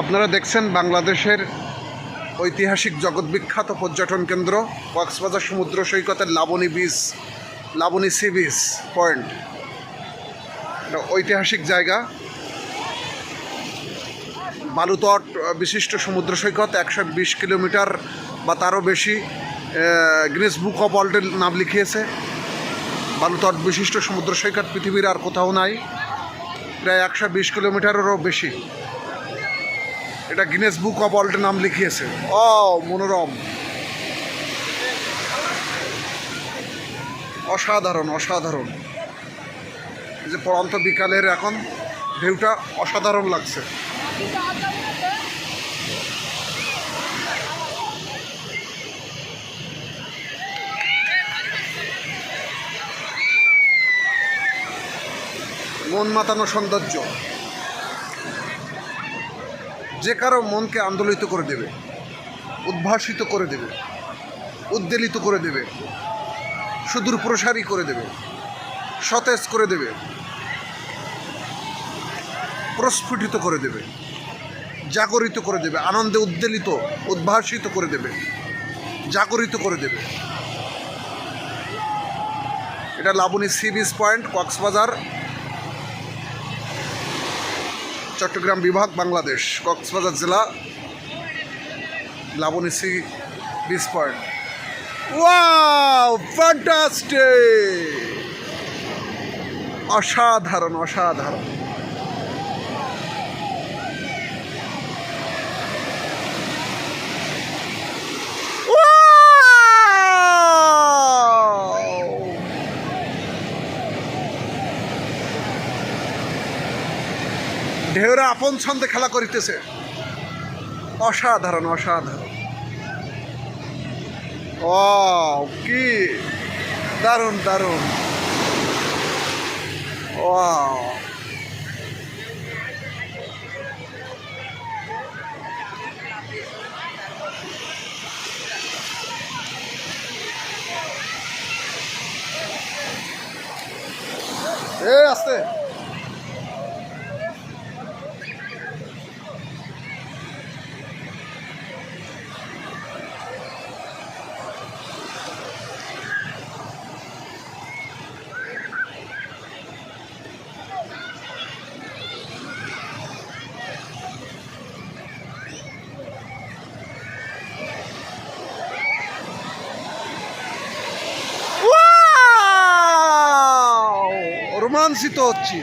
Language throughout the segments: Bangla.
আপনারা দেখছেন বাংলাদেশের ঐতিহাসিক জগৎ বিখ্যাত পর্যটন কেন্দ্র, কক্সবাজার সমুদ্র সৈকতের Laboni beach Laboni sea beach point এটা ঐতিহাসিক জায়গা। বালুতট বিশিষ্ট সমুদ্র সৈকত, একশো বিশ কিলোমিটার বা তারও বেশি গ্রিস বুক অফ ওয়ার্ল্ডের নাম লিখিয়েছে। বালুতট বিশিষ্ট সমুদ্র সৈকত পৃথিবীর আর কোথাও নাই। প্রায় একশো বিশ কিলোমিটারেরও বেশি। এটা গিনেস বুক অফ ওয়ার্ল্ডের নাম লিখিয়েছে। ও মনোরম। অসাধারণ অসাধারণ। এই যে পড়ন্ত বিকালের এখন ঢেউটা অসাধারণ লাগছে। মন মাতানো সৌন্দর্য। যে কারও মনকে আন্দোলিত করে দেবে, উদ্ভাসিত করে দেবে, উদ্বেলিত করে দেবে, সুদূর প্রসারী করে দেবে, সতেজ করে দেবে, প্রস্ফুটিত করে দেবে, জাগরিত করে দেবে, আনন্দে উদ্বেলিত, উদ্ভাসিত করে দেবে, জাগরিত করে দেবে। এটা Laboni sea beach point, Cox's Bazar. Chattogram বিভাগ বাংলাদেশ কক্সবাজার জেলা Laboni sea beach point. Wow অসাধারণ অসাধারণ। ঢেউরা আপন ছন্দে খেলা করিতেছে। অসাধারণ অসাধারণ। ও কি? দারুণ দারুণ। ও এ আস্তে। রোমাঞ্চিত হচ্ছি।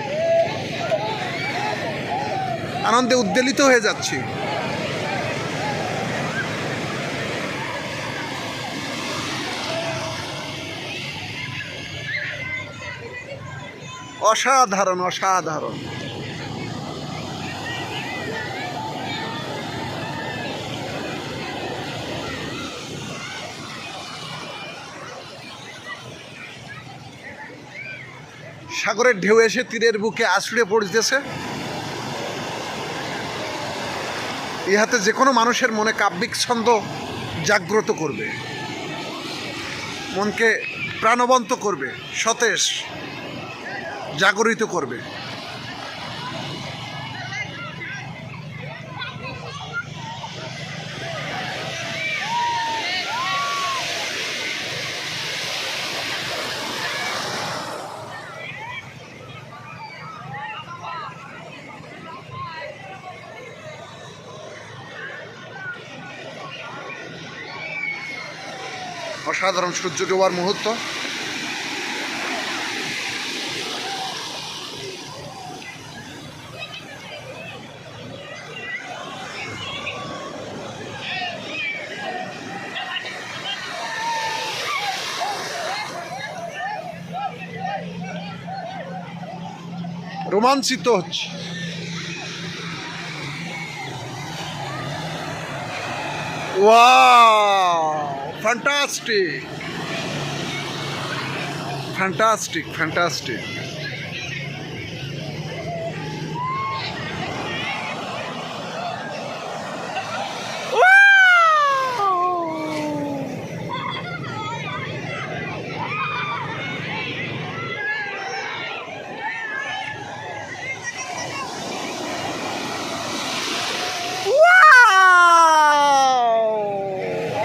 আনন্দে উদ্বেলিত হয়ে যাচ্ছি। অসাধারণ অসাধারণ। সাগরের ঢেউ এসে তীরের বুকে আছড়ে পড়িতেছে। ইহাতে যে কোনো মানুষের মনে কাব্যিক ছন্দ জাগ্রত করবে। মনকে প্রাণবন্ত করবে, সতেজ, জাগরিত করবে। অসাধারণ সূর্য ডোবার মুহূর্ত রোমাঞ্চিত হচ্ছে Wow! Fantastic! Fantastic, fantastic.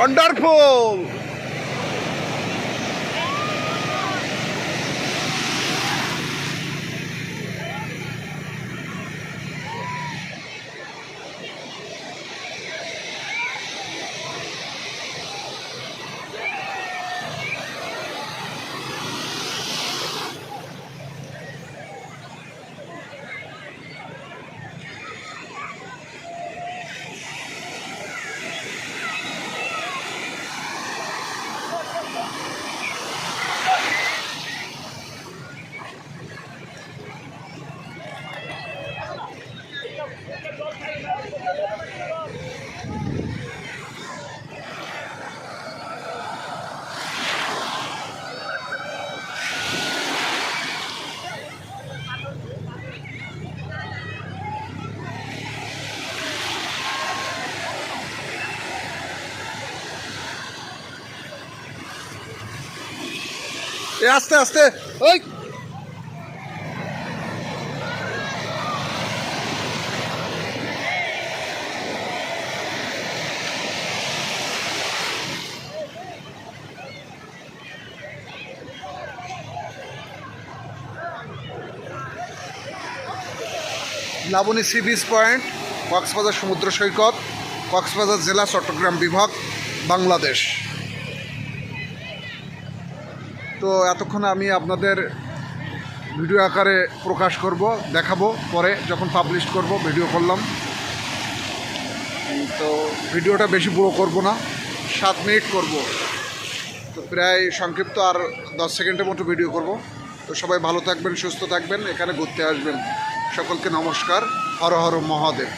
Wonderful! আস্তে আস্তে। ওই। Laboni sea beach point, Cox's Bazar সমুদ্র সৈকত, কক্সবাজার জেলা চট্টগ্রাম বিভাগ, বাংলাদেশ। তো এতক্ষণ আমি আপনাদের ভিডিও আকারে প্রকাশ করব, দেখাবো, পরে যখন পাবলিশ করব ভিডিও করলাম। তো ভিডিওটা বেশি বড় করব না, সাত মিনিট করব। তো প্রায় সংক্ষিপ্ত আর দশ সেকেন্ডের মতো ভিডিও করব। তো সবাই ভালো থাকবেন, সুস্থ থাকবেন, এখানে ঘুরতে আসবেন। সকলকে নমস্কার, হর হর মহাদেব।